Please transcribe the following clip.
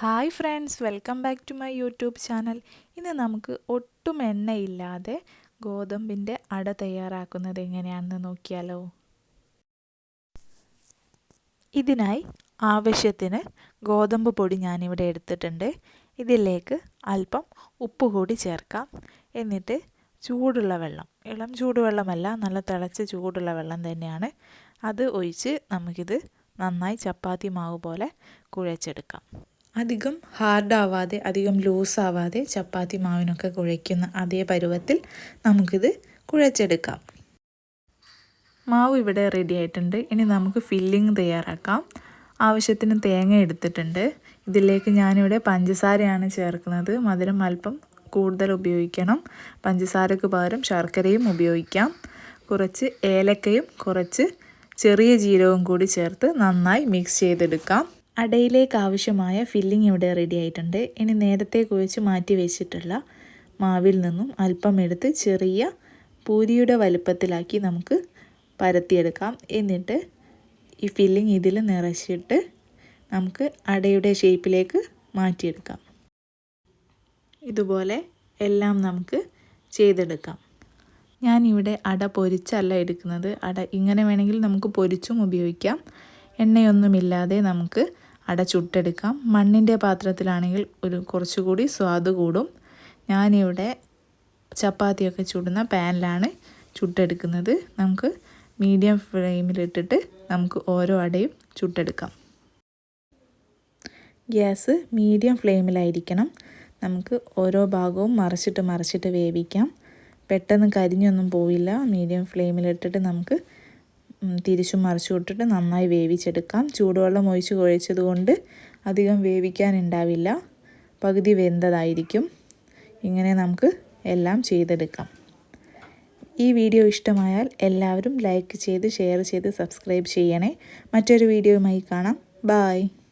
Hi friends welcome back to my YouTube channel ഇന്ന് നമുക്ക് ഒട്ടും എണ്ണയില്ലാതെ ഗോതമ്പിന്റെ അട തയ്യാറാക്കുന്നത് എങ്ങനെയാണെന്ന് നോക്കിയാലോ. ഇതിനായി ആവശ്യത്തിന് ഗോതമ്പ് പൊടി ഞാനിവിടെ എടുത്തിട്ടുണ്ട്. ഇതിലേക്ക് അല്പം ഉപ്പ് കൂടി ചേർക്കാം. എന്നിട്ട് ചൂടുള്ള വെള്ളം ഇളം ചൂടുവെള്ളമല്ല നല്ല തിളച്ച ചൂടുള്ള വെള്ളം തന്നെയാണ്. അത് ഒഴിച്ച് നമുക്കിത് നന്നായി ചപ്പാത്തി മാവ് പോലെ കുഴച്ചെടുക്കാം. അധികം ഹാർഡാവാതെ അധികം ലൂസാവാതെ ചപ്പാത്തി മാവിനൊക്കെ കുഴയ്ക്കുന്ന അതേ പരുവത്തിൽ നമുക്കിത് കുഴച്ചെടുക്കാം. മാവ് ഇവിടെ റെഡി ആയിട്ടുണ്ട്. ഇനി നമുക്ക് ഫില്ലിങ് തയ്യാറാക്കാം. ആവശ്യത്തിന് തേങ്ങ എടുത്തിട്ടുണ്ട്. ഇതിലേക്ക് ഞാനിവിടെ പഞ്ചസാരയാണ് ചേർക്കുന്നത്. മധുരം അല്പം കൂടുതൽ ഉപയോഗിക്കണം. പഞ്ചസാരക്ക് പകരം ശർക്കരയും ഉപയോഗിക്കാം. കുറച്ച് ഏലക്കയും കുറച്ച് ചെറിയ ജീരകവും കൂടി ചേർത്ത് നന്നായി മിക്സ് ചെയ്തെടുക്കാം. അടയിലേക്ക് ആവശ്യമായ ഫില്ലിംഗ് ഇവിടെ റെഡി ആയിട്ടുണ്ട്. ഇനി നേരത്തെ കുഴച്ച് മാറ്റി വെച്ചിട്ടുള്ള മാവിൽ നിന്നും അല്പം എടുത്ത് ചെറിയ പൂരിയുടെ വലുപ്പത്തിലാക്കി നമുക്ക് പരത്തിയെടുക്കാം. എന്നിട്ട് ഈ ഫില്ലിംഗ് ഇതിൽ നിറച്ചിട്ട് നമുക്ക് അടയുടെ ഷേപ്പിലേക്ക് മാറ്റിയെടുക്കാം. ഇതുപോലെ എല്ലാം നമുക്ക് ചെയ്തെടുക്കാം. ഞാനിവിടെ അട പൊരിച്ചല്ല എടുക്കുന്നത്. അട ഇങ്ങനെ വേണമെങ്കിൽ നമുക്ക് പൊരിച്ചും ഉപയോഗിക്കാം. എണ്ണയൊന്നുമില്ലാതെ നമുക്ക് അട ചുട്ടെടുക്കാം. മണ്ണിന്റെ പാത്രത്തിലാണെങ്കിൽ ഒരു കുറച്ചുകൂടി സ്വാദ് കൂടും. ഞാനിവിടെ ചപ്പാത്തിയൊക്കെ ചുടുന്ന പാനിലാണ് ചുട്ടെടുക്കുന്നത്. നമുക്ക് മീഡിയം ഫ്ലെയിമിലിട്ടിട്ട് നമുക്ക് ഓരോ അടയും ചുട്ടെടുക്കാം. ഗ്യാസ് മീഡിയം ഫ്ലെയിമിലായിരിക്കണം. നമുക്ക് ഓരോ ഭാഗവും മറിച്ചിട്ട് മറിച്ചിട്ട് വേവിക്കാം. പെട്ടെന്ന് കരിഞ്ഞൊന്നും പോവില്ല. മീഡിയം ഫ്ലെയിമിലിട്ടിട്ട് നമുക്ക് തിരിച്ചും മറിച്ചു വിട്ടിട്ട് നന്നായി വേവിച്ചെടുക്കാം. ചൂടുവെള്ളം ഒഴിച്ച് കുഴച്ചത് കൊണ്ട് അധികം വേവിക്കാനുണ്ടാവില്ല. പകുതി വെന്തതായിരിക്കും. ഇങ്ങനെ നമുക്ക് എല്ലാം ചെയ്തെടുക്കാം. ഈ വീഡിയോ ഇഷ്ടമായാൽ എല്ലാവരും ലൈക്ക് ചെയ്ത് ഷെയർ ചെയ്ത് സബ്സ്ക്രൈബ് ചെയ്യണേ. മറ്റൊരു വീഡിയോയുമായി കാണാം. ബായ്.